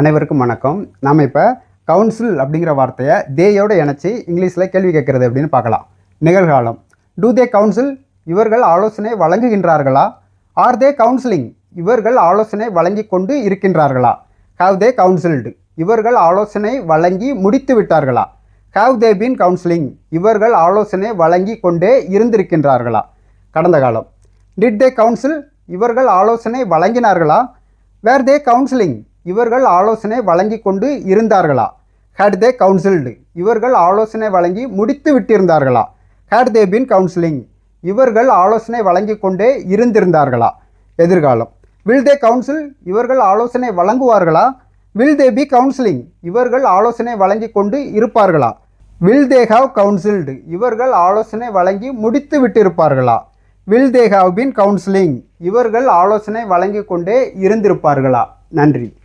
அனைவருக்கும் வணக்கம். நாம் இப்போ கவுன்சில் அப்படிங்கிற வார்த்தையை தேயோடு இணைச்சி இங்கிலீஷில் கேள்வி கேட்குறது அப்படின்னு பார்க்கலாம். நிகழ்காலம். டூ தே கவுன்சில் இவர்கள் ஆலோசனை வழங்குகின்றார்களா? ஆர் தே கவுன்சிலிங் இவர்கள் ஆலோசனை வழங்கி கொண்டு இருக்கின்றார்களா? ஹாவ் தே கவுன்சில்டு இவர்கள் ஆலோசனை வழங்கி முடித்து விட்டார்களா? ஹாவ் தே பீன் கவுன்சிலிங் இவர்கள் ஆலோசனை வழங்கி கொண்டே இருந்திருக்கின்றார்களா? கடந்த காலம். டிட் தே கவுன்சில் இவர்கள் ஆலோசனை வழங்கினார்களா? வேர் தே கவுன்சிலிங் இவர்கள் ஆலோசனை வழங்கி கொண்டு இருந்தார்களா? ஹேட் தே கவுன்சில்டு இவர்கள் ஆலோசனை வழங்கி முடித்து விட்டிருந்தார்களா? ஹேட் தே பின் கவுன்சிலிங் இவர்கள் ஆலோசனை வழங்கி கொண்டே இருந்திருந்தார்களா? எதிர்காலம். வில் தே கவுன்சில் இவர்கள் ஆலோசனை வழங்குவார்களா? வில் தே பி கவுன்சிலிங் இவர்கள் ஆலோசனை வழங்கி கொண்டு இருப்பார்களா? வில் தே ஹாவ் கவுன்சில்டு இவர்கள் ஆலோசனை வழங்கி முடித்து விட்டிருப்பார்களா? Will they have been counselling இவர்கள் ஆலோசனை வழங்கி கொண்டே இருந்திருப்பார்களா? நன்றி.